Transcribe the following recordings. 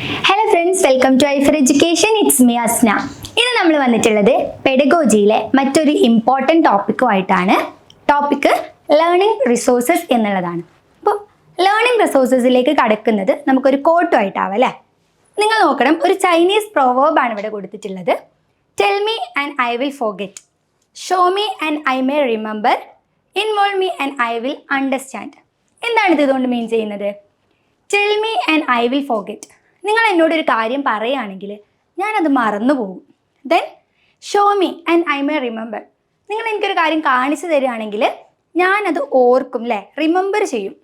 Hello friends welcome to ഐഫർ for education it's me Asna ഇന്ന് നമ്മൾ വന്നിട്ടുള്ളത് പെഡഗോജിയിലെ മറ്റൊരു ഇമ്പോർട്ടന്റ് ടോപ്പിക്കുമായിട്ടാണ് ടോപ്പിക്ക് ലേണിംഗ് റിസോഴ്സസ് എന്നുള്ളതാണ്. അപ്പോൾ ലേണിംഗ് റിസോഴ്സസിലേക്ക് കടക്കുന്നത് നമുക്കൊരു കോട്ടുമായിട്ടാവും അല്ലേ? നിങ്ങൾ നോക്കണം ഒരു ചൈനീസ് പ്രൊവേബാണ് ഇവിടെ കൊടുത്തിട്ടുള്ളത്. Tell me and I will forget show me and I may remember involve me and I will understand എന്താണ് ഇത് ഇതുകൊണ്ട് മീൻ ചെയ്യുന്നത്? Tell me and I will forget നിങ്ങൾ എന്നോടൊരു കാര്യം പറയുകയാണെങ്കിൽ ഞാനത് മറന്നു പോകും then show me and I may remember നിങ്ങൾ എനിക്കൊരു കാര്യം കാണിച്ചു തരികയാണെങ്കിൽ ഞാനത് ഓർക്കും അല്ലേ റിമെമ്പർ ചെയ്യും.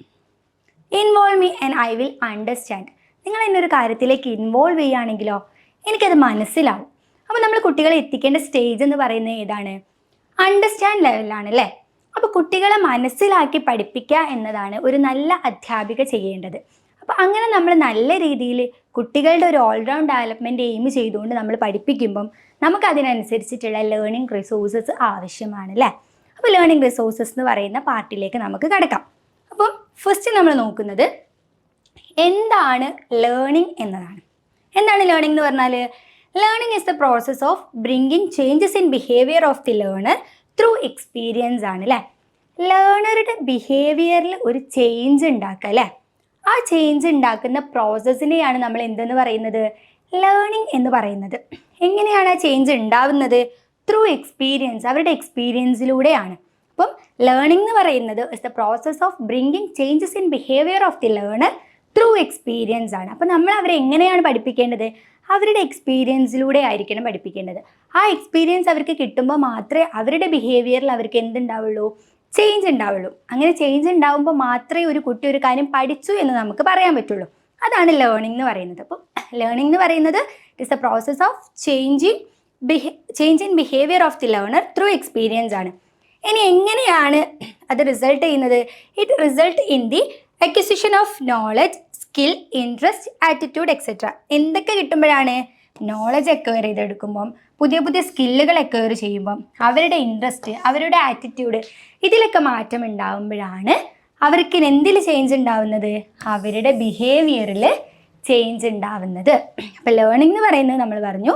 Involve me and I will understand നിങ്ങൾ എന്നൊരു കാര്യത്തിലേക്ക് ഇൻവോൾവ് ചെയ്യുകയാണെങ്കിലോ എനിക്കത് മനസ്സിലാവും. അപ്പോൾ നമ്മൾ കുട്ടികളെ എത്തിക്കേണ്ട സ്റ്റേജ് എന്ന് പറയുന്നത് ഏതാണ്? അണ്ടർസ്റ്റാൻഡ് ലെവലാണ് അല്ലേ അപ്പോൾ കുട്ടികളെ മനസ്സിലാക്കി പഠിപ്പിക്കുക എന്നതാണ് ഒരു നല്ല അധ്യാപിക ചെയ്യേണ്ടത്. അപ്പോൾ അങ്ങനെ നമ്മൾ നല്ല രീതിയിൽ കുട്ടികളുടെ ഒരു ഓൾറൗണ്ട് ഡെവലപ്മെന്റ് എയിം ചെയ്തുകൊണ്ട് നമ്മൾ പഠിപ്പിക്കുമ്പം നമുക്ക് അതിനനുസരിച്ചിട്ടുള്ള ലേണിംഗ് റിസോഴ്സസ് ആവശ്യമാണ് അല്ലേ? അപ്പോൾ ലേണിംഗ് റിസോഴ്സസ് എന്ന് പറയുന്ന പാർട്ടിലേക്ക് നമുക്ക് കിടക്കാം. അപ്പം ഫസ്റ്റ് നമ്മൾ നോക്കുന്നത് എന്താണ് ലേണിംഗ് എന്നതാണ്. എന്താണ് ലേണിംഗ് എന്ന് പറഞ്ഞാൽ learning is the process of bringing changes in behaviour of the learner through experience ആണ് അല്ലേ? ലേണറുടെ ബിഹേവിയറിൽ ഒരു ചേഞ്ച് ഉണ്ടാക്കുക അല്ലേ? ആ ചേഞ്ച് ഉണ്ടാക്കുന്ന പ്രോസസ്സിനെയാണ് നമ്മൾ എന്തെന്ന് പറയുന്നത്? ലേണിംഗ് എന്ന് പറയുന്നത്. എങ്ങനെയാണ് ആ ചേഞ്ച് ഉണ്ടാവുന്നത്? ത്രൂ എക്സ്പീരിയൻസ് അവരുടെ എക്സ്പീരിയൻസിലൂടെയാണ് അപ്പം ലേണിംഗ് എന്ന് പറയുന്നത് is the process of bringing changes in behaviour of the learner through experience ആണ്. അപ്പം നമ്മൾ അവരെ എങ്ങനെയാണ് പഠിപ്പിക്കേണ്ടത്? അവരുടെ എക്സ്പീരിയൻസിലൂടെ ആയിരിക്കണം പഠിപ്പിക്കേണ്ടത്. ആ എക്സ്പീരിയൻസ് അവർക്ക് കിട്ടുമ്പോൾ മാത്രമേ അവരുടെ ബിഹേവിയറിൽ അവർക്ക് എന്തുണ്ടാവുള്ളൂ? ചേഞ്ച് ഉണ്ടാവുള്ളൂ. അങ്ങനെ ചേഞ്ച് ഉണ്ടാവുമ്പോൾ മാത്രമേ ഒരു കുട്ടി ഒരു കാര്യം പഠിച്ചു എന്ന് നമുക്ക് പറയാൻ പറ്റുള്ളൂ. അതാണ് ലേണിംഗ് എന്ന് പറയുന്നത്. അപ്പം ലേണിംഗ് എന്ന് പറയുന്നത് it's a process of changing ബിഹേ change in behaviour of the learner through experience ആണ്. ഇനി എങ്ങനെയാണ് അത് റിസൾട്ട് ചെയ്യുന്നത്? It result in the acquisition of knowledge skill interest attitude etcetera എന്തൊക്കെ കിട്ടുമ്പോഴാണ് നോളജ് അക്വയർ ചെയ്തെടുക്കുമ്പം പുതിയ പുതിയ സ്കില്ലുകൾ കയർ ചെയ്യുമ്പം അവരുടെ ഇൻട്രസ്റ്റ് അവരുടെ ആറ്റിറ്റ്യൂഡ് ഇതിലൊക്കെ മാറ്റം ഉണ്ടാകുമ്പോഴാണ് അവർക്ക് എന്തിൽ ചേഞ്ച് ഉണ്ടാവുന്നത്? അവരുടെ ബിഹേവിയറിൽ ചേഞ്ച് ഉണ്ടാവുന്നത്. അപ്പോൾ ലേണിംഗ് എന്ന് പറയുന്നത് നമ്മൾ പറഞ്ഞു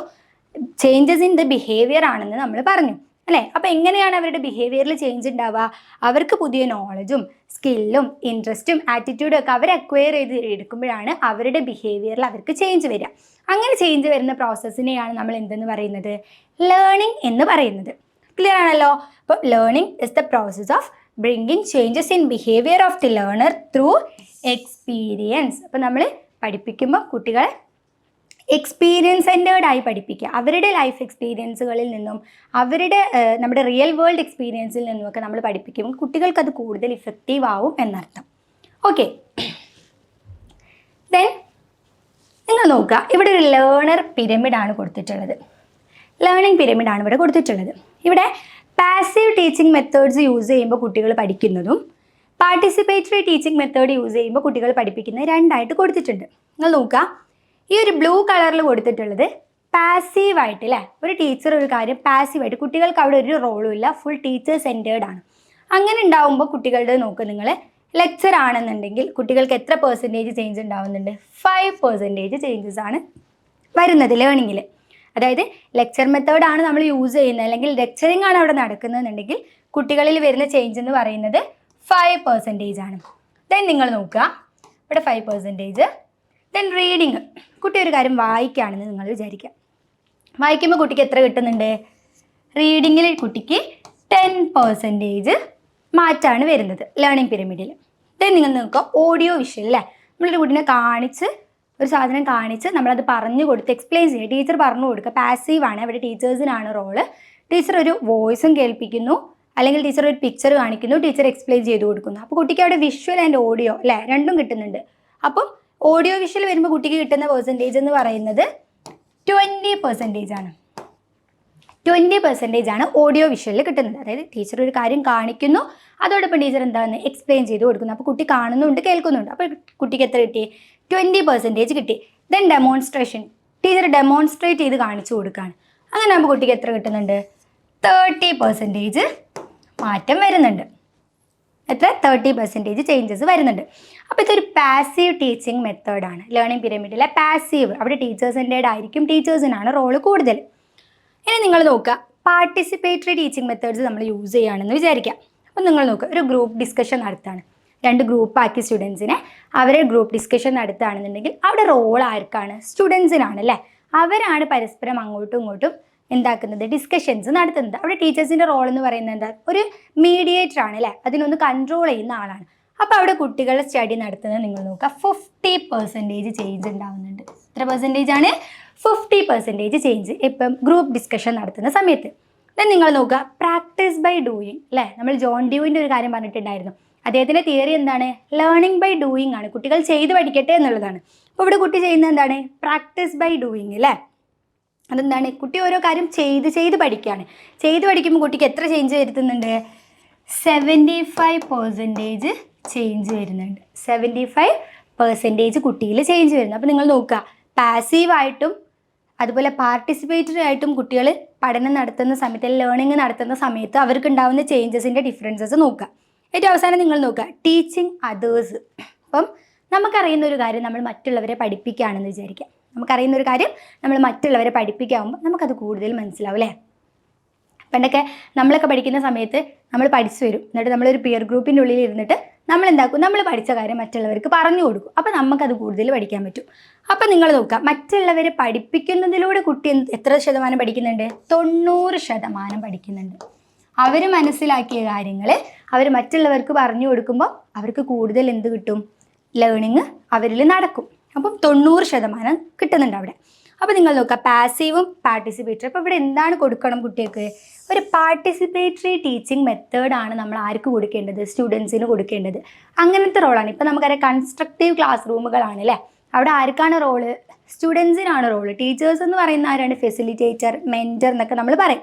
ചേഞ്ചസ് ഇൻ ദ ബിഹേവിയർ ആണെന്ന് നമ്മൾ പറഞ്ഞു. അല്ലേ? അപ്പോൾ എങ്ങനെയാണ് അവരുടെ ബിഹേവിയറിൽ ചേഞ്ച് ഉണ്ടാവുക അവർക്ക് പുതിയ നോളജും സ്കില്ലും ഇൻട്രസ്റ്റും ആറ്റിറ്റ്യൂഡും ഒക്കെ അവർ അക്വയർ ചെയ്ത് എടുക്കുമ്പോഴാണ് അവരുടെ ബിഹേവിയറിൽ അവർക്ക് ചേഞ്ച് വരിക. അങ്ങനെ ചേഞ്ച് വരുന്ന പ്രോസസ്സിനെയാണ് നമ്മൾ എന്തെന്ന് പറയുന്നത്? ലേണിംഗ് എന്ന് പറയുന്നത്. ക്ലിയർ ആണല്ലോ? അപ്പോൾ learning is the process of bringing changes in behaviour of the learner through experience അപ്പോൾ നമ്മൾ പഠിപ്പിക്കുമ്പോൾ കുട്ടികളെ എക്സ്പീരിയൻസ് സെന്റേർഡ് ആയി പഠിപ്പിക്കുക. അവരുടെ ലൈഫ് എക്സ്പീരിയൻസുകളിൽ നിന്നും അവരുടെ നമ്മുടെ റിയൽ വേൾഡ് എക്സ്പീരിയൻസിൽ നിന്നുമൊക്കെ നമ്മൾ പഠിപ്പിക്കും. കുട്ടികൾക്ക് അത് കൂടുതൽ ഇഫക്റ്റീവ് ആവും എന്നർത്ഥം. ഓക്കെ ദെൻ നിങ്ങൾ നോക്കുക. ഇവിടെ ഒരു ലേണർ പിരമിഡാണ് കൊടുത്തിട്ടുള്ളത്. ലേണിംഗ് പിരമിഡാണ് ഇവിടെ കൊടുത്തിട്ടുള്ളത്. ഇവിടെ പാസീവ് ടീച്ചിങ് മെത്തേഡ്സ് യൂസ് ചെയ്യുമ്പോൾ കുട്ടികൾ പഠിക്കുന്നതും പാർട്ടിസിപ്പേറ്ററി ടീച്ചിങ് മെത്തേഡ് യൂസ് ചെയ്യുമ്പോൾ കുട്ടികൾ പഠിപ്പിക്കുന്നത് രണ്ടായിട്ട് കൊടുത്തിട്ടുണ്ട്. നിങ്ങൾ നോക്കുക. ഈ ഒരു ബ്ലൂ കളറിൽ കൊടുത്തിട്ടുള്ളത് പാസീവായിട്ട് അല്ലേ ഒരു ടീച്ചർ ഒരു കാര്യം പാസീവായിട്ട് കുട്ടികൾക്ക് അവിടെ ഒരു റോളും ഇല്ല. ഫുൾ ടീച്ചർ സെന്റേർഡ് ആണ്. അങ്ങനെ ഉണ്ടാവുമ്പോൾ കുട്ടികളുടെ നോക്ക് നിങ്ങൾ ലെക്ചർ ആണെന്നുണ്ടെങ്കിൽ കുട്ടികൾക്ക് എത്ര പെർസെന്റേജ് ചേഞ്ച് ഉണ്ടാവുന്നുണ്ട്? ഫൈവ് പെർസെന്റേജ് ചേഞ്ചസ് ആണ് വരുന്നത് ലേണിങ്ങിൽ അതായത് ലെക്ചർ മെത്തേഡാണ് നമ്മൾ യൂസ് ചെയ്യുന്നത്. അല്ലെങ്കിൽ ലെക്ചറിങ് ആണ് അവിടെ നടക്കുന്നതെന്നുണ്ടെങ്കിൽ കുട്ടികളിൽ വരുന്ന ചേഞ്ച് എന്ന് പറയുന്നത് ഫൈവ് പെർസെന്റേജ് ആണ്. ദെൻ നിങ്ങൾ നോക്കുക. ഇവിടെ ഫൈവ് പെർസെന്റേജ് ദെൻ റീഡിങ് കുട്ടി ഒരു കാര്യം വായിക്കുകയാണെന്ന് നിങ്ങൾ വിചാരിക്കുക. വായിക്കുമ്പോൾ കുട്ടിക്ക് എത്ര കിട്ടുന്നുണ്ട്? റീഡിങ്ങിൽ കുട്ടിക്ക് ടെൻ പെർസെന്റേജ് മാറ്റാണ് വരുന്നത്. ലേണിംഗ് പിരമിഡിൽ ദെൻ നിങ്ങൾ നോക്കുക ഓഡിയോ വിഷ്വൽ അല്ലേ? നമ്മളൊരു കുട്ടീനെ കാണിച്ച് ഒരു സാധനം കാണിച്ച് നമ്മളത് പറഞ്ഞു കൊടുത്ത് എക്സ്പ്ലെയിൻ ചെയ്യുക ടീച്ചർ പറഞ്ഞു കൊടുക്കുക പാസീവാണ് അവിടെ ടീച്ചേഴ്സിനാണ് റോൾ ടീച്ചർ ഒരു വോയിസും കേൾപ്പിക്കുന്നു. അല്ലെങ്കിൽ ടീച്ചർ ഒരു പിക്ചർ കാണിക്കുന്നു. ടീച്ചർ എക്സ്പ്ലെയിൻ ചെയ്ത് കൊടുക്കുന്നു. അപ്പോൾ കുട്ടിക്ക് അവിടെ വിഷ്വൽ ആൻഡ് ഓഡിയോ അല്ലേ രണ്ടും കിട്ടുന്നുണ്ട്. അപ്പം ഓഡിയോ വിഷ്വൽ വരുമ്പോൾ കുട്ടിക്ക് കിട്ടുന്ന പെർസെന്റേജ് എന്ന് പറയുന്നത് ട്വന്റി പെർസെന്റേജ് ആണ്. ട്വന്റി പെർസെന്റേജ് ആണ് ഓഡിയോ വിഷ്വലിൽ കിട്ടുന്നത്. അതായത് ടീച്ചർ ഒരു കാര്യം കാണിക്കുന്നു അതോടൊപ്പം ടീച്ചർ എന്താണെന്ന് എക്സ്പ്ലെയിൻ ചെയ്ത് കൊടുക്കുന്നു. അപ്പോൾ കുട്ടി കാണുന്നുണ്ട് കേൾക്കുന്നുണ്ട്. അപ്പോൾ കുട്ടിക്ക് എത്ര കിട്ടി? ട്വന്റി പെർസെന്റേജ് കിട്ടി. ദെൻ ഡെമോൺസ്ട്രേഷൻ ടീച്ചർ ഡെമോൺസ്ട്രേറ്റ് ചെയ്ത് കാണിച്ചു കൊടുക്കുകയാണ് അങ്ങനെ ആകുമ്പോൾ കുട്ടിക്ക് എത്ര കിട്ടുന്നുണ്ട്? തേർട്ടി പെർസെന്റേജ് മാറ്റം വരുന്നുണ്ട്. എത്ര? തേർട്ടി പെർസെന്റേജ് ചേഞ്ചസ് വരുന്നുണ്ട്. അപ്പോൾ ഇതൊരു പാസീവ് ടീച്ചിങ് മെത്തേഡാണ് ലേണിംഗ് പിരമിഡിലെ പാസീവ് അവിടെ ടീച്ചേഴ്സിന്റെ ആയിരിക്കും ടീച്ചേഴ്സിനാണ് റോൾ കൂടുതൽ. ഇനി നിങ്ങൾ നോക്കുക. പാർട്ടിസിപ്പേറ്ററി ടീച്ചിങ് മെത്തേഡ്സ് നമ്മൾ യൂസ് ചെയ്യുകയാണെന്ന് വിചാരിക്കാം അപ്പോൾ നിങ്ങൾ നോക്കുക ഒരു ഗ്രൂപ്പ് ഡിസ്കഷൻ നടത്താണ്. രണ്ട് ഗ്രൂപ്പാക്കി സ്റ്റുഡൻസിനെ അവരെ ഗ്രൂപ്പ് ഡിസ്കഷൻ നടത്തുകയാണെന്നുണ്ടെങ്കിൽ അവിടെ റോൾ ആർക്കാണ്? സ്റ്റുഡൻസിനാണ് അല്ലേ? അവരാണ് പരസ്പരം അങ്ങോട്ടും ഇങ്ങോട്ടും എന്താക്കുന്നത്? ഡിസ്കഷൻസ് നടത്തുന്നത്. അവിടെ ടീച്ചേഴ്സിന്റെ റോൾ എന്ന് പറയുന്നത് എന്താ? ഒരു മീഡിയേറ്റർ ആണ് അല്ലേ? അതിനൊന്ന് കൺട്രോൾ ചെയ്യുന്ന ആളാണ്. അപ്പോൾ അവിടെ കുട്ടികളുടെ സ്റ്റഡി നടത്തുന്നത് നിങ്ങൾ നോക്കുക. ഫിഫ്റ്റി പെർസെന്റേജ് ചേഞ്ച് ഉണ്ടാവുന്നുണ്ട്. എത്ര പെർസെന്റേജ് ആണ്? ഫിഫ്റ്റി പെർസെന്റേജ് ചേഞ്ച് ഇപ്പം ഗ്രൂപ്പ് ഡിസ്കഷൻ നടത്തുന്ന സമയത്ത്. ദെൻ നിങ്ങൾ നോക്കുക. പ്രാക്ടീസ് ബൈ ഡൂയിങ് അല്ലേ? നമ്മൾ ജോൺ ഡ്യൂവിന്റെ ഒരു കാര്യം പറഞ്ഞിട്ടുണ്ടായിരുന്നു. അദ്ദേഹത്തിന്റെ തിയറി എന്താണ്? ലേണിംഗ് ബൈ ഡൂയിങ് ആണ്. കുട്ടികൾ ചെയ്ത് പഠിക്കട്ടെ എന്നുള്ളതാണ്. അപ്പോൾ ഇവിടെ കുട്ടി ചെയ്യുന്നത് എന്താണ്? പ്രാക്ടീസ് ബൈ ഡൂയിങ് അല്ലേ? അതെന്താണ്? കുട്ടി ഓരോ കാര്യം ചെയ്ത് ചെയ്ത് പഠിക്കുകയാണ്. ചെയ്ത് പഠിക്കുമ്പോൾ കുട്ടിക്ക് എത്ര ചേഞ്ച് വരുത്തുന്നുണ്ട്? സെവന്റി ഫൈവ് പെർസെന്റേജ് ചേഞ്ച് വരുന്നുണ്ട്. സെവന്റി ഫൈവ് പെർസെന്റേജ് കുട്ടിയിൽ ചേഞ്ച് വരുന്നു. അപ്പോൾ നിങ്ങൾ നോക്കുക. പാസീവായിട്ടും അതുപോലെ പാർട്ടിസിപ്പേറ്ററി ആയിട്ടും കുട്ടികൾ പഠനം നടത്തുന്ന സമയത്ത് ലേണിംഗ് നടത്തുന്ന സമയത്ത് അവർക്ക് ഉണ്ടാകുന്ന ചേഞ്ചസിന്റെ ഡിഫറൻസസ് നോക്കുക. ഏറ്റവും അവസാനം നിങ്ങൾ നോക്കുക. ടീച്ചിങ് അതേഴ്സ് അപ്പം നമുക്കറിയുന്ന ഒരു കാര്യം നമ്മൾ മറ്റുള്ളവരെ പഠിപ്പിക്കുകയാണെന്ന് വിചാരിക്കാം നമുക്കറിയുന്ന ഒരു കാര്യം നമ്മൾ മറ്റുള്ളവരെ പഠിപ്പിക്കാവുമ്പോൾ നമുക്കത് കൂടുതൽ മനസ്സിലാവും അല്ലേ? പണ്ടൊക്കെ നമ്മളൊക്കെ പഠിക്കുന്ന സമയത്ത് നമ്മൾ പഠിച്ചു വരും. എന്നിട്ട് നമ്മളൊരു പിയർ ഗ്രൂപ്പിന്റെ ഉള്ളിൽ ഇരുന്നിട്ട് നമ്മൾ എന്താക്കും? നമ്മൾ പഠിച്ച കാര്യം മറ്റുള്ളവർക്ക് പറഞ്ഞു കൊടുക്കും. അപ്പോൾ നമുക്കത് കൂടുതൽ പഠിക്കാൻ പറ്റും. അപ്പോൾ നിങ്ങൾ നോക്കുക മറ്റുള്ളവരെ പഠിപ്പിക്കുന്നതിലൂടെ കുട്ടി എത്ര ശതമാനം പഠിക്കുന്നുണ്ട്? തൊണ്ണൂറ് ശതമാനം പഠിക്കുന്നുണ്ട്. അവർ മനസ്സിലാക്കിയ കാര്യങ്ങൾ അവർ മറ്റുള്ളവർക്ക് പറഞ്ഞു കൊടുക്കുമ്പോൾ അവർക്ക് കൂടുതൽ എന്ത് കിട്ടും? ലേണിങ് അവരിൽ നടക്കും. അപ്പം തൊണ്ണൂറ് ശതമാനം കിട്ടുന്നുണ്ട് അവിടെ. അപ്പോൾ നിങ്ങൾ നോക്കുക പാസീവും പാർട്ടിസിപ്പേറ്ററി അപ്പോൾ ഇവിടെ എന്താണ് കൊടുക്കണം കുട്ടികൾക്ക്? ഒരു പാർട്ടിസിപ്പേറ്ററി ടീച്ചിങ് മെത്തേഡാണ് നമ്മൾ ആർക്ക് കൊടുക്കേണ്ടത്? സ്റ്റുഡൻസിന് കൊടുക്കേണ്ടത്. അങ്ങനത്തെ റോളാണ് ഇപ്പോൾ നമുക്കറിയാം കൺസ്ട്രക്റ്റീവ് ക്ലാസ് റൂമുകളാണ് അല്ലേ? അവിടെ ആർക്കാണ് റോൾ സ്റ്റുഡൻസിനാണ് റോൾ ടീച്ചേഴ്സ് എന്ന് പറയുന്ന ആരാണ്? ഫെസിലിറ്റേറ്റർ മെന്റർ എന്നൊക്കെ നമ്മൾ പറയും.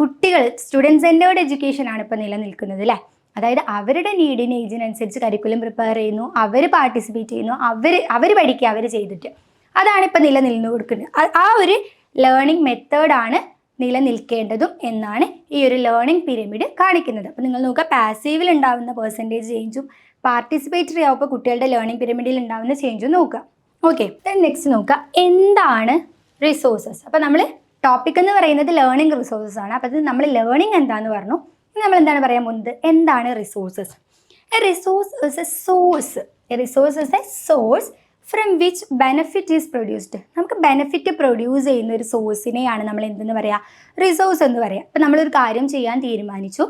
കുട്ടികൾ സ്റ്റുഡൻസ് സെന്റേർഡ് എഡ്യൂക്കേഷൻ ആണ് ഇപ്പോൾ നിലനിൽക്കുന്നത് അല്ലേ? അതായത് അവരുടെ നീഡിന് ഏജിനനുസരിച്ച് കരിക്കുലം പ്രിപ്പയർ ചെയ്യുന്നു അവർ പാർട്ടിസിപ്പേറ്റ് ചെയ്യുന്നു അവർ അവർ പഠിക്കുക അവർ ചെയ്തിട്ട്. അതാണ് ഇപ്പം നിലനിന്ന് കൊടുക്കുന്നത്. ആ- ഒരു ലേണിംഗ് മെത്തേഡാണ് നിലനിൽക്കേണ്ടതും എന്നാണ് ഈ ഒരു ലേണിംഗ് പിരമിഡ് കാണിക്കുന്നത്. അപ്പോൾ നിങ്ങൾ നോക്കുക പാസീവിൽ ഉണ്ടാവുന്ന പെർസെന്റേജ് ചേഞ്ചും പാർട്ടിസിപ്പേറ്ററി ആവുമ്പോൾ കുട്ടികളുടെ ലേണിംഗ് പിരമിഡിൽ ഉണ്ടാവുന്ന ചേഞ്ചും നോക്കുക. ഓക്കെ നെക്സ്റ്റ് നോക്കുക എന്താണ് റിസോഴ്സസ് അപ്പോൾ നമ്മൾ ടോപ്പിക് എന്ന് പറയുന്നത് ലേണിംഗ് റിസോഴ്സസ് ആണ്. അപ്പോൾ ഇത് നമ്മൾ ലേണിംഗ് എന്താന്ന് പറഞ്ഞു? നമ്മൾ എന്താണ് പറയാൻ പോകുന്നത്? എന്താണ് resources a resource is a source a resource is a source from which benefit is produced നമുക്ക് ബെനഫിറ്റ് പ്രൊഡ്യൂസ് ചെയ്യുന്ന ഒരു സോഴ്സിനെയാണ് നമ്മൾ എന്തെന്ന് പറയുക റിസോഴ്സ് എന്ന് പറയുക ഇപ്പം നമ്മളൊരു കാര്യം ചെയ്യാൻ തീരുമാനിച്ചു.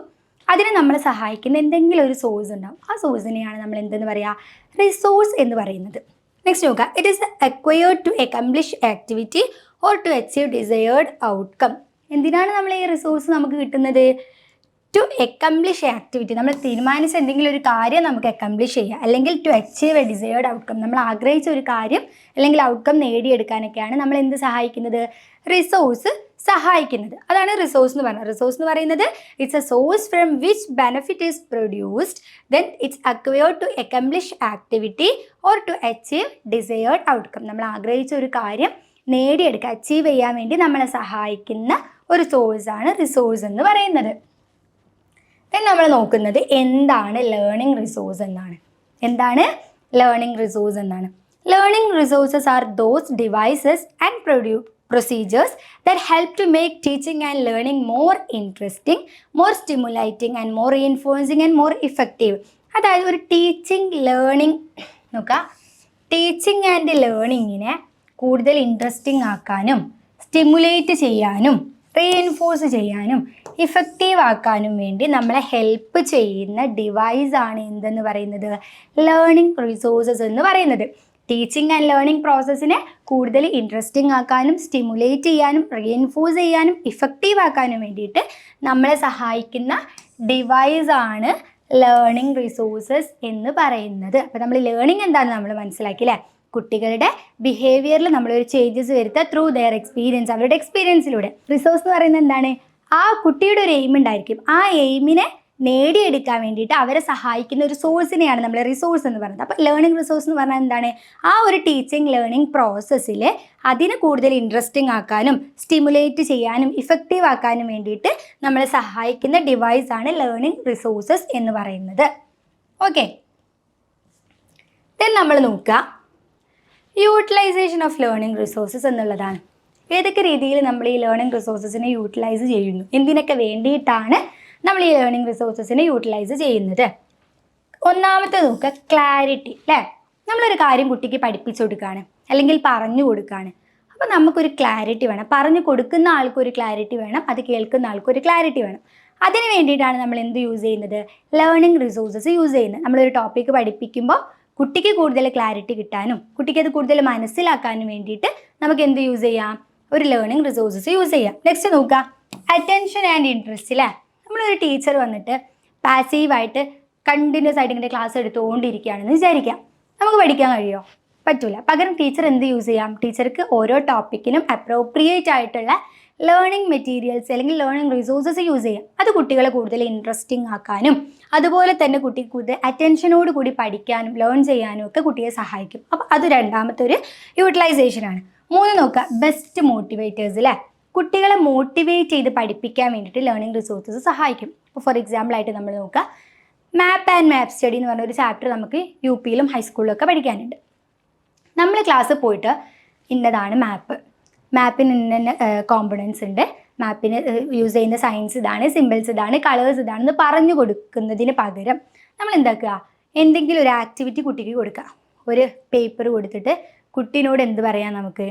അതിനെ നമ്മളെ സഹായിക്കുന്ന എന്തെങ്കിലും ഒരു സോഴ്സ് ഉണ്ടാവും. ആ സോഴ്സിനെയാണ് നമ്മൾ എന്തെന്ന് പറയുക റിസോഴ്സ് എന്ന് പറയുന്നത്. നെക്സ്റ്റ് നോക്കുക it is acquired to accomplish activity or to achieve desired outcome എന്തിനാണ് നമ്മൾ ഈ റിസോഴ്സ് നമുക്ക് കിട്ടുന്നത്? ടു അക്കംപ്ലിഷ് എ ആക്ടിവിറ്റി നമ്മൾ തീരുമാനിച്ച എന്തെങ്കിലും ഒരു കാര്യം നമുക്ക് അക്കംപ്ലിഷ് ചെയ്യുക അല്ലെങ്കിൽ to achieve a desired outcome നമ്മൾ ആഗ്രഹിച്ച ഒരു കാര്യം അല്ലെങ്കിൽ ഔട്ട്കം നേടിയെടുക്കാനൊക്കെയാണ് നമ്മൾ എന്ത് സഹായിക്കുന്നത്? റിസോഴ്സ് സഹായിക്കുന്നത്. അതാണ് റിസോഴ്സ് എന്ന് പറയുന്നത് റിസോഴ്സ് എന്ന് പറയുന്നത് it's a source from which benefit is produced then it's acquired to accomplish activity or to achieve desired outcome നമ്മൾ ആഗ്രഹിച്ച ഒരു കാര്യം നേടിയെടുക്കുക അച്ചീവ് ചെയ്യാൻ വേണ്ടി നമ്മളെ സഹായിക്കുന്ന ഒരു സോഴ്സാണ് റിസോഴ്സ് എന്ന് പറയുന്നത്. നമ്മൾ നോക്കുന്നത് എന്താണ് ലേണിംഗ് റിസോഴ്സ് എന്നാണ്. എന്താണ് ലേണിംഗ് റിസോഴ്സ് എന്നാണ്. Learning resources are those devices and പ്രൊഡ്യൂ procedures that help to make teaching and learning more interesting more stimulating and more influencing and more effective അതായത് ഒരു ടീച്ചിങ് ലേണിംഗ് നോക്കുക ടീച്ചിങ് ആൻഡ് ലേണിങ്ങിനെ കൂടുതൽ interesting ആക്കാനും stimulate ചെയ്യാനും reinforce ചെയ്യാനും effective ആക്കാനും വേണ്ടി നമ്മളെ ഹെൽപ്പ് ചെയ്യുന്ന ഡിവൈസ് ആണ് എന്തെന്ന് പറയുന്നത്? ലേണിംഗ് റിസോഴ്സസ് എന്ന് പറയുന്നത്. ടീച്ചിങ് ആൻഡ് ലേണിംഗ് പ്രോസസ്സിനെ കൂടുതൽ ഇൻട്രസ്റ്റിംഗ് ആക്കാനും സ്റ്റിമുലേറ്റ് ചെയ്യാനും റീഎൻഫോഴ്സ് ചെയ്യാനും ഇഫക്റ്റീവ് ആക്കാനും വേണ്ടിയിട്ട് നമ്മളെ സഹായിക്കുന്ന ഡിവൈസ് ആണ് ലേണിംഗ് റിസോഴ്സസ് എന്ന് പറയുന്നത്. അപ്പോൾ നമ്മൾ ലേണിംഗ് എന്താണെന്ന് നമ്മൾ മനസ്സിലാക്കി അല്ലേ? കുട്ടികളുടെ ബിഹേവിയറിൽ നമ്മളൊരു ചേഞ്ചസ് വരുത്തുക ത്രൂ ദെയർ എക്സ്പീരിയൻസ് അവരുടെ എക്സ്പീരിയൻസിലൂടെ റിസോഴ്സ് എന്ന് പറയുന്നത് എന്താണ്? ആ കുട്ടിയുടെ ഒരു എയിം ഉണ്ടായിരിക്കും. ആ എയിമിനെ നേടിയെടുക്കാൻ വേണ്ടിയിട്ട് അവരെ സഹായിക്കുന്ന ഒരു സോഴ്സിനെയാണ് നമ്മൾ റിസോഴ്സ് എന്ന് പറയുന്നത്. അപ്പോൾ ലേണിംഗ് റിസോഴ്സ് എന്ന് പറഞ്ഞാൽ എന്താണ്? ആ ഒരു ടീച്ചിങ് ലേണിംഗ് പ്രോസസ്സിൽ അതിനെ കൂടുതൽ ഇൻട്രസ്റ്റിംഗ് ആക്കാനും സ്റ്റിമുലേറ്റ് ചെയ്യാനും ഇഫക്റ്റീവ് ആക്കാനും വേണ്ടിയിട്ട് നമ്മളെ സഹായിക്കുന്ന ഡിവൈസാണ് ലേണിംഗ് റിസോഴ്സസ് എന്ന് പറയുന്നത്. ഓക്കെ ദെൻ നമ്മൾ നോക്കുക. യൂട്ടിലൈസേഷൻ ഓഫ് ലേണിംഗ് റിസോഴ്സസ് എന്നുള്ളതാണ്. ഏതൊക്കെ രീതിയിൽ നമ്മൾ ഈ ലേണിംഗ് റിസോഴ്സസിനെ യൂട്ടിലൈസ് ചെയ്യുന്നു? എന്തിനൊക്കെ വേണ്ടിയിട്ടാണ് നമ്മൾ ഈ ലേണിംഗ് റിസോഴ്സസിനെ യൂട്ടിലൈസ് ചെയ്യുന്നത്? ഒന്നാമത്തെ നോക്കുക ക്ലാരിറ്റി അല്ലേ നമ്മളൊരു കാര്യം കുട്ടിക്ക് പഠിപ്പിച്ചു കൊടുക്കുകയാണ് അല്ലെങ്കിൽ പറഞ്ഞു കൊടുക്കുകയാണ് അപ്പോൾ നമുക്കൊരു ക്ലാരിറ്റി വേണം. പറഞ്ഞു കൊടുക്കുന്ന ആൾക്കൊരു ക്ലാരിറ്റി വേണം അത് കേൾക്കുന്ന ആൾക്കൊരു ക്ലാരിറ്റി വേണം. അതിന് വേണ്ടിയിട്ടാണ് നമ്മൾ എന്ത് യൂസ് ചെയ്യുന്നത്? ലേണിംഗ് റിസോഴ്സസ് യൂസ് ചെയ്യുന്നത്. നമ്മളൊരു ടോപ്പിക്ക് പഠിപ്പിക്കുമ്പോൾ കുട്ടിക്ക് കൂടുതൽ ക്ലാരിറ്റി കിട്ടാനും കുട്ടിക്ക് അത് കൂടുതൽ മനസ്സിലാക്കാനും വേണ്ടിയിട്ട് നമുക്ക് എന്ത് യൂസ് ചെയ്യാം? ഒരു ലേണിംഗ് റിസോഴ്സസ് യൂസ് ചെയ്യാം. നെക്സ്റ്റ് നോക്കുക. അറ്റൻഷൻ ആൻഡ് ഇൻട്രസ്റ്റ് അല്ലേ നമ്മളൊരു ടീച്ചർ വന്നിട്ട് പാസീവായിട്ട് കണ്ടിന്യൂസ് ആയിട്ട് ഇങ്ങനെ ക്ലാസ് എടുത്തുകൊണ്ടിരിക്കുകയാണെന്ന് വിചാരിക്കാം. നമുക്ക് പഠിക്കാൻ കഴിയുമോ പറ്റൂല. പകരം ടീച്ചർ എന്ത് യൂസ് ചെയ്യാം? ടീച്ചർക്ക് ഓരോ ടോപ്പിക്കിനും അപ്രോപ്രിയേറ്റ് ആയിട്ടുള്ള ലേണിംഗ് മെറ്റീരിയൽസ് അല്ലെങ്കിൽ ലേണിംഗ് റിസോഴ്സസ് യൂസ് ചെയ്യാം. അത് കുട്ടികളെ കൂടുതൽ ഇൻട്രസ്റ്റിംഗ് ആക്കാനും അതുപോലെ തന്നെ കുട്ടി കൂടുതൽ അറ്റൻഷനോട് കൂടി പഠിക്കാനും ലേൺ ചെയ്യാനും ഒക്കെ കുട്ടിയെ സഹായിക്കും. അപ്പോൾ അത് രണ്ടാമത്തെ ഒരു യൂട്ടിലൈസേഷൻ ആണ്. മൂന്ന് നോക്കുക. ബെസ്റ്റ് മോട്ടിവേറ്റേഴ്സ് അല്ലേ കുട്ടികളെ മോട്ടിവേറ്റ് ചെയ്ത് പഠിപ്പിക്കാൻ വേണ്ടിയിട്ട് ലേണിംഗ് റിസോഴ്സസ് സഹായിക്കും. ഫോർ എക്സാമ്പിൾ ആയിട്ട് നമ്മൾ നോക്കുക. മാപ്പ് ആൻഡ് മാപ്പ് സ്റ്റഡി എന്ന് പറഞ്ഞ ഒരു ചാപ്റ്റർ നമുക്ക് യു പിയിലും ഹൈസ്കൂളിലും ഒക്കെ പഠിക്കാനുണ്ട്. നമ്മൾ ക്ലാസ്സിൽ പോയിട്ട് ഇന്നതാണ് മാപ്പ് മാപ്പിന് ഇന്ന കോമ്പണൻസ് ഉണ്ട്. മാപ്പിന് യൂസ് ചെയ്യുന്ന സയൻസ് ഇതാണ് സിമ്പിൾസ് ഇതാണ് കളേഴ്സ് ഇതാണെന്ന് പറഞ്ഞു കൊടുക്കുന്നതിന് പകരം നമ്മൾ എന്താക്കുക? എന്തെങ്കിലും ഒരു ആക്ടിവിറ്റി കുട്ടിക്ക് കൊടുക്കുക. ഒരു പേപ്പർ കൊടുത്തിട്ട് കുട്ടീനോട് എന്ത് പറയാം നമുക്ക്?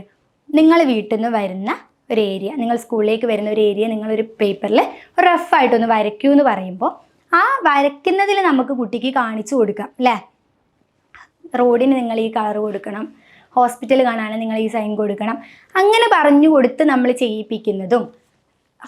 നിങ്ങൾ വീട്ടിൽ നിന്ന് വരുന്ന ഒരു ഏരിയ നിങ്ങൾ സ്കൂളിലേക്ക് വരുന്ന ഒരു ഏരിയ നിങ്ങളൊരു പേപ്പറിൽ റഫായിട്ടൊന്ന് വരയ്ക്കൂ എന്ന് പറയുമ്പോൾ ആ വരയ്ക്കുന്നതിൽ നമുക്ക് കുട്ടിക്ക് കാണിച്ചു കൊടുക്കാം അല്ലേ? റോഡിന് നിങ്ങൾ ഈ കളർ കൊടുക്കണം ഹോസ്പിറ്റൽ കാണാനും നിങ്ങൾ ഈ സൈൻ കൊടുക്കണം അങ്ങനെ പറഞ്ഞു കൊടുത്ത് നമ്മൾ ചെയ്യിപ്പിക്കുന്നതും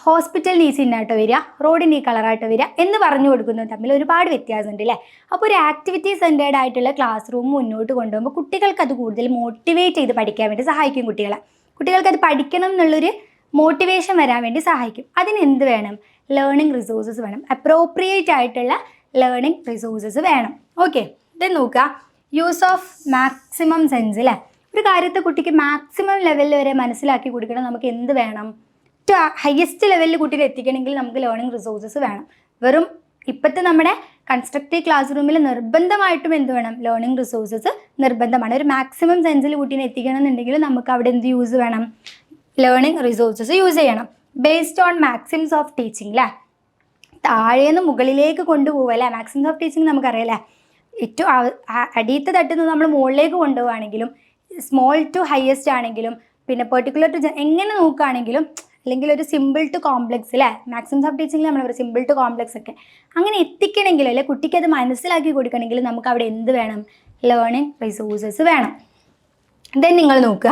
ഹോസ്പിറ്റലിന് ഈ സിന്നായിട്ട് വരിക റോഡിന് ഈ കളറായിട്ട് വരിക എന്ന് പറഞ്ഞു കൊടുക്കുന്നത് തമ്മിൽ ഒരുപാട് വ്യത്യാസമുണ്ട് അല്ലേ അപ്പോൾ ഒരു ആക്ടിവിറ്റി സെന്റേഡ് ആയിട്ടുള്ള ക്ലാസ് റൂം മുന്നോട്ട് കൊണ്ടുപോകുമ്പോൾ കുട്ടികൾക്ക് അത് കൂടുതൽ മോട്ടിവേറ്റ് ചെയ്ത് പഠിക്കാൻ വേണ്ടി സഹായിക്കും കുട്ടികളെ. കുട്ടികൾക്ക് അത് പഠിക്കണം എന്നുള്ളൊരു മോട്ടിവേഷൻ വരാൻ വേണ്ടി സഹായിക്കും. അതിന് എന്ത് വേണം? ലേണിംഗ് റിസോഴ്സസ് വേണം. അപ്രോപ്രിയേറ്റ് ആയിട്ടുള്ള ലേണിംഗ് റിസോഴ്സസ് വേണം. ഓക്കെ ഇത് നോക്കുക. യൂസ് ഓഫ് മാക്സിമം സെൻസ് അല്ലേ ഒരു കാര്യത്തെ കുട്ടിക്ക് മാക്സിമം ലെവലിൽ വരെ മനസ്സിലാക്കി കൊടുക്കണം. നമുക്ക് എന്ത് വേണം? ടു ഹയസ്റ്റ് ലെവലിൽ കുട്ടിയെ എത്തിക്കണമെങ്കിൽ നമുക്ക് ലേണിംഗ് റിസോഴ്സസ് വേണം. വെറും ഇപ്പോഴത്തെ നമ്മുടെ കൺസ്ട്രക്റ്റീവ് ക്ലാസ് റൂമിൽ നിർബന്ധമായിട്ടും എന്ത് വേണം? ലേണിംഗ് റിസോഴ്സസ് നിർബന്ധമാണ്. ഒരു മാക്സിമം സെൻസിൽ കുട്ടീനെ എത്തിക്കണം എന്നുണ്ടെങ്കിൽ നമുക്ക് അവിടെ എന്ത് യൂസ് വേണം? ലേണിംഗ് റിസോഴ്സസ് യൂസ് ചെയ്യണം. Based on maxims of teaching അല്ലേ താഴേന്ന് മുകളിലേക്ക് കൊണ്ടുപോകുക അല്ലേ മാക്സിമം ഓഫ് ടീച്ചിങ് നമുക്കറിയാം ഏറ്റവും അടിയത്തെ തട്ടിൽ നിന്ന് നമ്മൾ മുകളിലേക്ക് കൊണ്ടുപോവുകയാണെങ്കിലും സ്മോൾ ടു ഹയസ്റ്റ് ആണെങ്കിലും പിന്നെ പെർട്ടിക്കുലർ ടു എങ്ങനെ നോക്കുകയാണെങ്കിലും അല്ലെങ്കിൽ ഒരു സിമ്പിൾ ടു കോംപ്ലക്സ് അല്ലേ മാക്സിമം ഓഫ് ടീച്ചിങ്ങിൽ നമ്മൾ പറയും സിമ്പിൾ ടു കോംപ്ലക്സ് ഒക്കെ. അങ്ങനെ എത്തിക്കണമെങ്കിൽ അല്ലെ കുട്ടിക്ക് അത് മനസ്സിലാക്കി കൊടുക്കണമെങ്കിൽ നമുക്ക് അവിടെ എന്ത് വേണം? ലേണിംഗ് റിസോഴ്സസ് വേണം. ദെൻ നിങ്ങൾ നോക്കുക.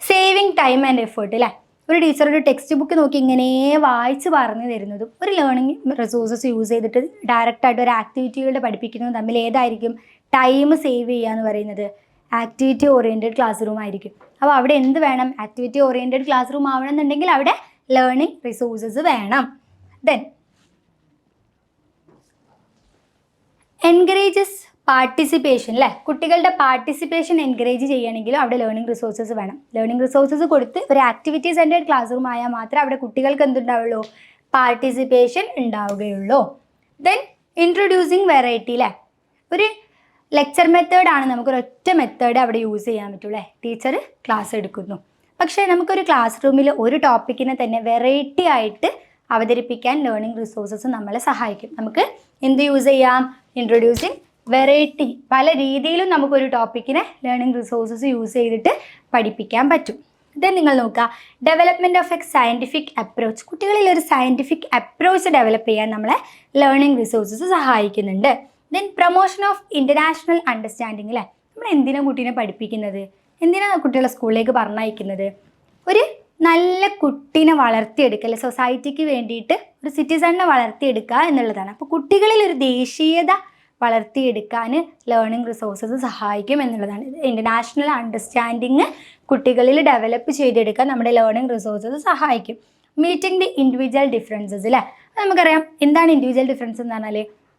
സേവിങ് ടൈം ആൻഡ് എഫേർട്ട് അല്ലേ ഒരു ടീച്ചർ ഒരു ടെക്സ്റ്റ് ബുക്ക് നോക്കി ഇങ്ങനെ വായിച്ച് പറഞ്ഞു തരുന്നതും ഒരു ലേണിംഗ് റിസോഴ്സസ് യൂസ് ചെയ്തിട്ട് ഡയറക്റ്റായിട്ട് ഒരു ആക്ടിവിറ്റികളുടെ പഠിപ്പിക്കുന്നതും തമ്മിൽ ഏതായിരിക്കും? ടൈം സേവ് ചെയ്യുക എന്ന് പറയുന്നത് ആക്ടിവിറ്റി ഓറിയന്റഡ് ക്ലാസ് റൂം ആയിരിക്കും. അപ്പോൾ അവിടെ എന്ത് വേണം? ആക്ടിവിറ്റി ഓറിയന്റഡ് ക്ലാസ് റൂം ആവണമെന്നുണ്ടെങ്കിൽ അവിടെ ലേണിംഗ് റിസോഴ്സസ് വേണം. ദെൻ എൻകറേജസ് പാർട്ടിസിപ്പേഷൻ അല്ലേ കുട്ടികളുടെ പാർട്ടിസിപ്പേഷൻ എൻകറേജ് ചെയ്യണമെങ്കിലും അവിടെ ലേണിംഗ് റിസോഴ്സസ് വേണം. ലേണിംഗ് റിസോഴ്സസ് കൊടുത്ത് ഒരു ആക്ടിവിറ്റി സെന്റേഡ് ക്ലാസ് റൂം ആയാൽ മാത്രമേ അവിടെ കുട്ടികൾക്ക് എന്തുണ്ടാവുള്ളൂ? പാർട്ടിസിപ്പേഷൻ ഉണ്ടാവുകയുള്ളൂ. ദെൻ ഇൻട്രൊഡ്യൂസിങ് വെറൈറ്റി അല്ലേ ഒരു ലെക്ചർ മെത്തേഡാണ് നമുക്കൊരു ഒറ്റ മെത്തേഡ് അവിടെ യൂസ് ചെയ്യാൻ പറ്റുള്ളൂ ടീച്ചർ ക്ലാസ് എടുക്കുന്നു. പക്ഷേ നമുക്കൊരു ക്ലാസ് റൂമിൽ ഒരു ടോപ്പിക്കിനെ തന്നെ വെറൈറ്റി ആയിട്ട് അവതരിപ്പിക്കാൻ ലേണിംഗ് റിസോഴ്സസ് നമ്മളെ സഹായിക്കും. നമുക്ക് എന്ത് യൂസ് ചെയ്യാം? ഇൻട്രൊഡ്യൂസിങ് വെറൈറ്റി പല രീതിയിലും നമുക്കൊരു ടോപ്പിക്കിനെ ലേണിംഗ് റിസോഴ്സസ് യൂസ് ചെയ്തിട്ട് പഠിപ്പിക്കാൻ പറ്റും. ദെൻ നിങ്ങൾ നോക്കുക development of a scientific approach കുട്ടികളിൽ ഒരു സയന്റിഫിക് അപ്രോച്ച് ഡെവലപ്പ് ചെയ്യാൻ നമ്മളെ ലേണിംഗ് റിസോഴ്സസ് സഹായിക്കുന്നുണ്ട്. Then promotion of international understanding അല്ലേ നമ്മൾ എന്തിനാണ് കുട്ടീനെ പഠിപ്പിക്കുന്നത്? എന്തിനാണ് കുട്ടികളെ സ്കൂളിലേക്ക് പറഞ്ഞയക്കുന്നത്? ഒരു നല്ല കുട്ടീനെ വളർത്തിയെടുക്കുക അല്ലെ? സൊസൈറ്റിക്ക് വേണ്ടിയിട്ട് ഒരു സിറ്റിസണിനെ വളർത്തിയെടുക്കുക എന്നുള്ളതാണ്. അപ്പോൾ കുട്ടികളിൽ ഒരു ദേശീയത വളർത്തിയെടുക്കാൻ ലേണിംഗ് റിസോഴ്സസ് സഹായിക്കും എന്നുള്ളതാണ്. ഇന്റർനാഷണൽ അണ്ടർസ്റ്റാൻഡിങ് കുട്ടികളിൽ ഡെവലപ്പ് ചെയ്തെടുക്കാൻ നമ്മുടെ ലേണിംഗ് റിസോഴ്സസ് സഹായിക്കും. മീറ്റിംഗ് ദി ഇൻഡിവിജ്വൽ ഡിഫറൻസസ് അല്ലേ നമുക്കറിയാം. എന്താണ് ഇൻഡിവിജ്വൽ ഡിഫറൻസ് എന്ന് പറഞ്ഞാൽ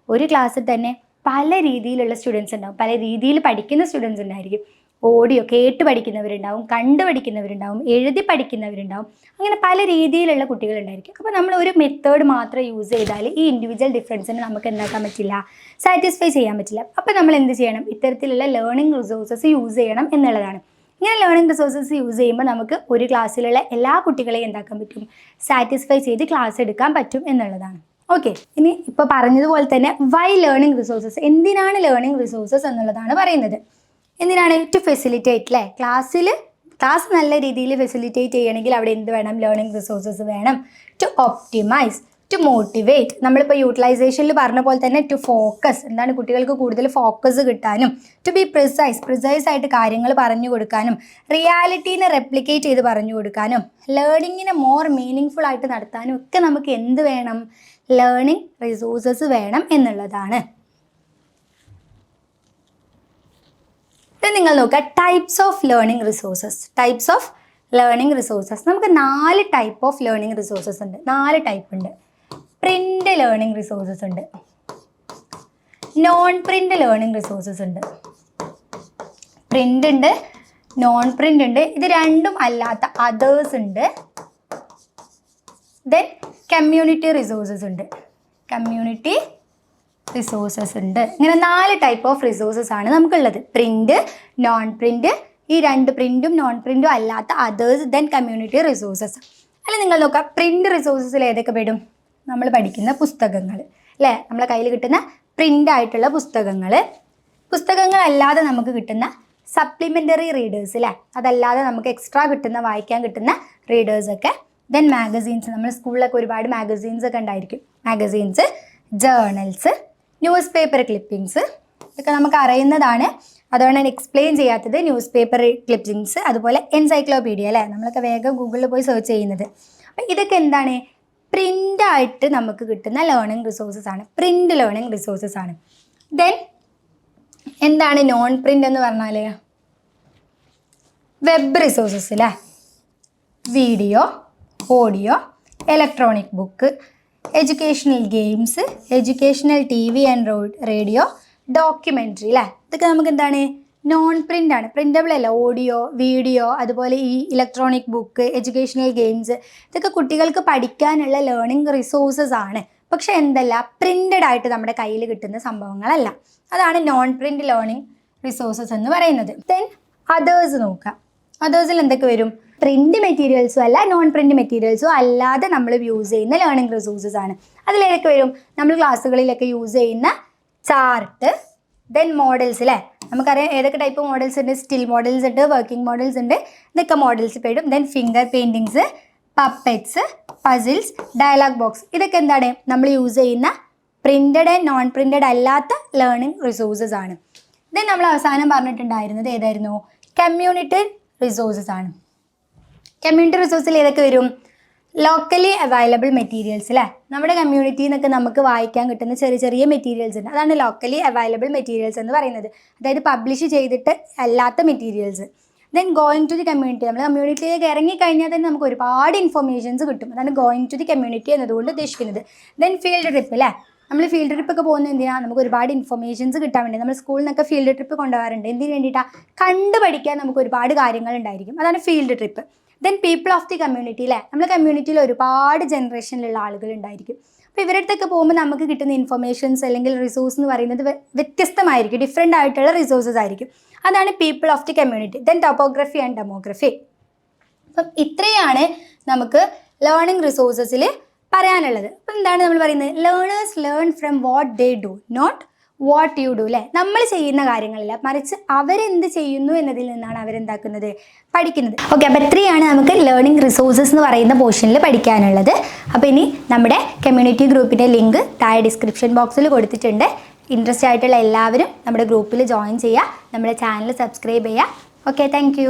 ഒരു ക്ലാസ്സിൽ തന്നെ പല രീതിയിലുള്ള സ്റ്റുഡൻസ് ഉണ്ടാവും. പല രീതിയിൽ പഠിക്കുന്ന സ്റ്റുഡൻസ് ഉണ്ടായിരിക്കും. ഓഡിയോ കേട്ട് പഠിക്കുന്നവരുണ്ടാവും കണ്ട് പഠിക്കുന്നവരുണ്ടാവും എഴുതി പഠിക്കുന്നവരുണ്ടാവും. അങ്ങനെ പല രീതിയിലുള്ള കുട്ടികളുണ്ടായിരിക്കും അപ്പോൾ നമ്മൾ ഒരു മെത്തേഡ് മാത്രം യൂസ് ചെയ്താൽ ഈ ഇൻഡിവിജ്വൽ ഡിഫറൻസിന് നമുക്ക് എന്താക്കാൻ പറ്റില്ല സാറ്റിസ്ഫൈ ചെയ്യാൻ പറ്റില്ല. അപ്പോൾ നമ്മൾ എന്ത് ചെയ്യണം? ഇത്തരത്തിലുള്ള ലേണിംഗ് റിസോഴ്സസ് യൂസ് ചെയ്യണം എന്നുള്ളതാണ്. ഇങ്ങനെ ലേണിംഗ് റിസോഴ്സസ് യൂസ് ചെയ്യുമ്പോൾ നമുക്ക് ഒരു ക്ലാസ്സിലുള്ള എല്ലാ കുട്ടികളെയും എന്താക്കാൻ പറ്റും? സാറ്റിസ്ഫൈ ചെയ്ത് ക്ലാസ് എടുക്കാൻ പറ്റും എന്നുള്ളതാണ്. ഓക്കെ ഇനി ഇപ്പോൾ പറഞ്ഞതുപോലെ തന്നെ വൈ ലേണിംഗ് റിസോഴ്സസ് എന്തിനാണ് ലേണിംഗ് റിസോഴ്സസ് എന്നുള്ളതാണ് പറയുന്നത്. എന്തിനാണ്? ടു ഫെസിലിറ്റേറ്റ് അല്ലേ ക്ലാസ്സിൽ ക്ലാസ് നല്ല രീതിയിൽ ഫെസിലിറ്റേറ്റ് ചെയ്യണമെങ്കിൽ അവിടെ എന്ത് വേണം? ലേണിംഗ് റിസോഴ്സസ് വേണം. ടു ഒപ്റ്റിമൈസ് ടു മോട്ടിവേറ്റ് നമ്മളിപ്പോൾ യൂട്ടിലൈസേഷനിൽ പറഞ്ഞ പോലെ തന്നെ ടു ഫോക്കസ് എന്താണ് കുട്ടികൾക്ക് കൂടുതൽ ഫോക്കസ് കിട്ടാനും ടു ബി പ്രിസൈസ് പ്രിസൈസ് ആയിട്ട് കാര്യങ്ങൾ പറഞ്ഞു കൊടുക്കാനും റിയാലിറ്റീനെ റെപ്ലിക്കേറ്റ് ചെയ്ത് പറഞ്ഞു കൊടുക്കാനും ലേണിങ്ങിനെ മോർ മീനിങ് ഫുൾ ആയിട്ട് നടത്താനും ഒക്കെ നമുക്ക് എന്ത് വേണം? ലേണിംഗ് റിസോഴ്സസ് വേണം എന്നുള്ളതാണ്. നിങ്ങൾ നോക്കുക types of learning resources types of learning resources നമുക്ക് നാല് ടൈപ്പ് ഓഫ് ലേണിംഗ് റിസോഴ്സസ് ഉണ്ട്. നാല് ടൈപ്പ് ഉണ്ട്. പ്രിന്റ് ലേണിംഗ് റിസോഴ്സസ് ഉണ്ട്. നോൺ പ്രിന്റ് ലേണിംഗ് റിസോഴ്സസ് ഉണ്ട്. പ്രിന്റ് ഉണ്ട് നോൺ പ്രിന്റ് ഉണ്ട്. ഇത് രണ്ടും അല്ലാത്ത അതേഴ്സ് ഉണ്ട്. ദെൻ കമ്മ്യൂണിറ്റി റിസോഴ്സസ് ഉണ്ട്. കമ്മ്യൂണിറ്റി റിസോഴ്സസ് ഉണ്ട്. ഇങ്ങനെ നാല് ടൈപ്പ് ഓഫ് റിസോഴ്സസ് ആണ് നമുക്കുള്ളത്. പ്രിന്റ് നോൺ പ്രിന്റ് ഈ രണ്ട് പ്രിന്റും നോൺ പ്രിന്റും അല്ലാത്ത അതേഴ്സ് ദെൻ കമ്മ്യൂണിറ്റി റിസോഴ്സസ് അല്ല നിങ്ങൾ നോക്കാം പ്രിന്റ് റിസോഴ്സസിൽ ഏതൊക്കെ പെടും? നമ്മൾ പഠിക്കുന്ന പുസ്തകങ്ങൾ. അല്ലേ നമ്മളെ കയ്യിൽ കിട്ടുന്ന പ്രിന്റ് ആയിട്ടുള്ള പുസ്തകങ്ങൾ. പുസ്തകങ്ങളല്ലാതെ നമുക്ക് കിട്ടുന്ന സപ്ലിമെന്ററി റീഡേഴ്സ് അല്ലേ അതല്ലാതെ നമുക്ക് എക്സ്ട്രാ കിട്ടുന്ന വായിക്കാൻ കിട്ടുന്ന റീഡേഴ്സൊക്കെ ദെൻ മാഗസീൻസ് നമ്മൾ സ്കൂളിലൊക്കെ ഒരുപാട് മാഗസീൻസ് ഒക്കെ ഉണ്ടായിരിക്കും. Magazines journals newspaper clippings ഇതൊക്കെ നമുക്ക് അറിയുന്നതാണ്. അതുകൊണ്ട് ഞാൻ എക്സ്പ്ലെയിൻ ചെയ്യാത്തത് ന്യൂസ് പേപ്പർ ക്ലിപ്പിങ്സ് അതുപോലെ എൻസൈക്ലോപീഡിയ അല്ലേ? നമ്മളൊക്കെ വേഗം ഗൂഗിളിൽ പോയി സെർച്ച് ചെയ്യുന്നത്. അപ്പം ഇതൊക്കെ എന്താണ്? പ്രിന്റ് ആയിട്ട് നമുക്ക് കിട്ടുന്ന ലേണിംഗ് റിസോഴ്സസ് ആണ്. പ്രിന്റ് ലേണിംഗ് റിസോഴ്സസ് ആണ്. ദെൻ എന്താണ് നോൺ പ്രിന്റ് എന്ന് പറഞ്ഞാൽ വെബ് റിസോഴ്സസ് അല്ലേ video audio electronic book educational games educational T V and radio documentary അല്ലേ ഇതൊക്കെ നമുക്ക് എന്താണ്? നോൺ പ്രിന്റ് ആണ്. പ്രിന്റബിൾ അല്ല. ഓഡിയോ വീഡിയോ അതുപോലെ ഈ ഇലക്ട്രോണിക് ബുക്ക് എഡ്യൂക്കേഷണൽ ഗെയിംസ് ഇതൊക്കെ കുട്ടികൾക്ക് പഠിക്കാനുള്ള ലേണിംഗ് റിസോഴ്സസ് ആണ്. പക്ഷെ എന്തല്ല? പ്രിന്റഡ് ആയിട്ട് നമ്മുടെ കയ്യിൽ കിട്ടുന്ന സംഭവങ്ങളല്ല. അതാണ് നോൺ പ്രിന്റ് ലേണിംഗ് റിസോഴ്സസ് എന്ന് പറയുന്നത്. ദെൻ അതേഴ്സ് നോക്കുക അതേഴ്സിൽ എന്തൊക്കെ വരും? പ്രിന്റ് മെറ്റീരിയൽസും അല്ല നോൺ പ്രിന്റ് മെറ്റീരിയൽസും അല്ലാതെ നമ്മൾ യൂസ് ചെയ്യുന്ന ലേണിംഗ് റിസോഴ്സസ് ആണ്. അതിലേക്ക് വരും. നമ്മൾ ക്ലാസ്സുകളിലൊക്കെ യൂസ് ചെയ്യുന്ന ചാർട്ട് ദെൻ മോഡൽസ് അല്ലേ നമുക്കറിയാം ഏതൊക്കെ ടൈപ്പ് മോഡൽസ് ഉണ്ട്? സ്റ്റിൽ മോഡൽസ് ഉണ്ട് വർക്കിംഗ് മോഡൽസ് ഉണ്ട്. ഇതൊക്കെ മോഡൽസ് പെടും then finger paintings puppets puzzles dialogue box ഇതൊക്കെ എന്താണ്? നമ്മൾ യൂസ് ചെയ്യുന്ന പ്രിന്റഡ് ആൻഡ് നോൺ പ്രിന്റഡ് അല്ലാത്ത ലേണിംഗ് റിസോഴ്സസ് ആണ്. ദെൻ നമ്മൾ അവസാനം പറഞ്ഞിട്ടുണ്ടായിരുന്നത് ഏതായിരുന്നു? കമ്മ്യൂണിറ്റി റിസോഴ്സസ് ആണ്. കമ്മ്യൂണിറ്റി റിസോഴ്സിൽ ഏതൊക്കെ വരും? ലോക്കലി അവൈലബിൾ മെറ്റീരിയൽസ് അല്ലേ നമ്മുടെ കമ്മ്യൂണിറ്റിയിൽ നിന്നൊക്കെ നമുക്ക് വായിക്കാൻ കിട്ടുന്ന ചെറിയ ചെറിയ മെറ്റീരിയൽസ് ഉണ്ട് അതാണ് ലോക്കലി അവൈലബിൾ മെറ്റീരിയൽസ് എന്ന് പറയുന്നത്. അതായത് പബ്ലിഷ് ചെയ്തിട്ട് അല്ലാത്ത materials then going to the community നമ്മൾ കമ്മ്യൂണിറ്റിയിലേക്ക് ഇറങ്ങിക്കഴിഞ്ഞാൽ തന്നെ നമുക്ക് ഒരുപാട് ഇൻഫർമേഷൻസ് കിട്ടും. അതാണ് ഗോയിങ് ടു ദി കമ്മ്യൂണിറ്റി എന്നതുകൊണ്ട് ഉദ്ദേശിക്കുന്നത്. ദെൻ ഫീൽഡ് ട്രിപ്പ് അല്ലേ നമ്മൾ ഫീൽഡ് ട്രിപ്പ് ഒക്കെ പോകുന്നത് എന്തിനാണ് നമുക്ക് ഒരുപാട് ഇൻഫർമേഷൻസ് കിട്ടാൻ വേണ്ടി. നമ്മൾ സ്കൂളിൽ നിന്നൊക്കെ ഫീൽഡ് ട്രിപ്പ് കൊണ്ടുപോകാറുണ്ട്. എന്തിനു വേണ്ടിയിട്ടാണ് കണ്ടു പഠിക്കാൻ നമുക്ക് ഒരുപാട് കാര്യങ്ങൾ ഉണ്ടായിരിക്കും. അതാണ് field trip then people of the community അല്ലേ നമ്മുടെ കമ്മ്യൂണിറ്റിയിൽ ഒരുപാട് ജനറേഷനിലുള്ള ആളുകൾ ഉണ്ടായിരിക്കും. അപ്പോൾ ഇവരുടെ അടുത്തൊക്കെ പോകുമ്പോൾ നമുക്ക് കിട്ടുന്ന ഇൻഫർമേഷൻസ് അല്ലെങ്കിൽ റിസോഴ്സ് എന്ന് പറയുന്നത് വ്യ- വ്യത്യസ്തമായിരിക്കും. ഡിഫറെന്റ് ആയിട്ടുള്ള റിസോഴ്സസ് ആയിരിക്കും. അതാണ് people of the community then topography and demography അപ്പം ഇത്രയാണ് നമുക്ക് ലേണിംഗ് റിസോഴ്സസിൽ പറയാനുള്ളത്. അപ്പം എന്താണ് നമ്മൾ പറയുന്നത്? Learners learn from what they do not what you do അല്ലേ നമ്മൾ ചെയ്യുന്ന കാര്യങ്ങളില്ല. മറിച്ച് അവരെന്ത് ചെയ്യുന്നു എന്നതിൽ നിന്നാണ് അവരെന്താക്കുന്നത്? പഠിക്കുന്നത്. ഓക്കെ അപ്പോൾ ഇത്രയാണ് നമുക്ക് ലേണിംഗ് റിസോഴ്സസ് എന്ന് പറയുന്ന പോർഷനിൽ പഠിക്കാനുള്ളത്. അപ്പോൾ ഇനി നമ്മുടെ കമ്മ്യൂണിറ്റി ഗ്രൂപ്പിന്റെ ലിങ്ക് താഴെ ഡിസ്ക്രിപ്ഷൻ ബോക്സിൽ കൊടുത്തിട്ടുണ്ട്. ഇൻട്രസ്റ്റ് ആയിട്ടുള്ള എല്ലാവരും നമ്മുടെ ഗ്രൂപ്പിൽ ജോയിൻ ചെയ്യുക. നമ്മുടെ ചാനൽ സബ്സ്ക്രൈബ് ചെയ്യുക. Okay thank